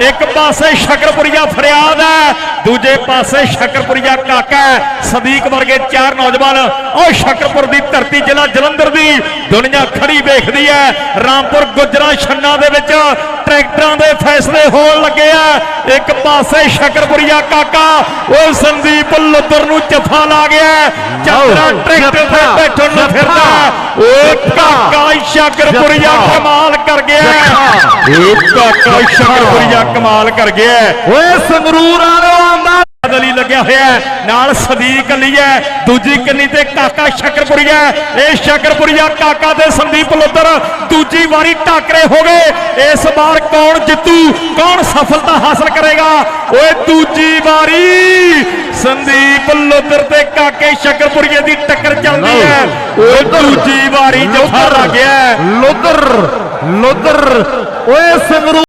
ਇੱਕ ਪਾਸੇ ਸ਼ਕਰਪੁਰੀਆ ਫਰਿਆਦ ਹੈ ਦੂਜੇ ਪਾਸੇ ਸ਼ਕਰਪੁਰੀਆ ਕਾਕਾ। ਸਦੀਕ ਵਰਗੇ ਚਾਰ ਨੌਜਵਾਨ ਉਹ ਸ਼ਕਰਪੁਰ ਦੀ ਧਰਤੀ ਜ਼ਿਲ੍ਹਾ ਜਲੰਧਰ ਦੀ ਦੁਨੀਆ ਖੜੀ ਵੇਖਦੀ ਹੈ ਰਾਮਪੁਰ ਗੁਜਰਾ ਛੰਨਾ ਦੇ ਵਿੱਚ ਟਰੈਕਟਰਾਂ ਦੇ ਫੈਸਲੇ ਹੋਣ ਲੱਗੇ ਆ ਇੱਕ ਪਾਸੇ ਸ਼ਕਰਪੁਰੀਆ ਕਾਕਾ ਉਹ ਸੰਦੀਪ ਲੁੱਦਰ ਨੂੰ ਜਫਾ ਲਾ ਗਿਆ। ਚਾਦਰਾ ਟਰੈਕਟਰ ਤੇ ਬੈਠਣ ਨੂੰ। ਫਿਰਦਾ। ਉਹ ਕਾਕਾ ਸ਼ਕਰਪੁਰੀਆ। ਕਮਾਲ ਗਿਆ ਹੈ। ਜੱਫਾ। ਉਹ ਕਾਕਾ ਸ਼ਕਰਪੁਰੀਆ ਕਮਾਲ ਕਰ ਗਿਆ। ਓਏ ਸੰਗਰੂਰ ਵਾਲੋ ਆਂਦਾ ਅਲੀ ਲੱਗਿਆ ਹੋਇਆ ਨਾਲ ਸਦੀਕ ਅਲੀ ਹੈ ਦੂਜੀ ਕੰਨੀ ਤੇ ਕਾਕਾ ਸ਼ਕਰਪੁਰੀਆ। ਇਹ ਸ਼ਕਰਪੁਰੀਆ ਕਾਕਾ ਤੇ ਸੰਦੀਪ ਲੁੱਦਰ ਦੂਜੀ ਵਾਰੀ ਟਾਕਰੇ ਹੋ ਗਏ ਇਸ ਵਾਰ ਕੌਣ ਜਿੱਤੂ ਕੌਣ ਸਫਲਤਾ ਹਾਸਲ ਕਰੇਗਾ ਓਏ ਦੂਜੀ ਵਾਰੀ ਸੰਦੀਪ ਲੁੱਦਰ ਤੇ ਕਾਕੇ ਸ਼ਕਰਪੁਰੀਏ ਦੀ ਟੱਕਰ ਚੱਲਦੀ ਹੈ ਓਏ ਦੂਜੀ ਵਾਰੀ ਜਫਾ ਲੱਗ ਗਿਆ ਹੈ। ਲੁੱਦਰ ਲੁੱਦਰ ਓਏ ਸੰਗਰੂਰ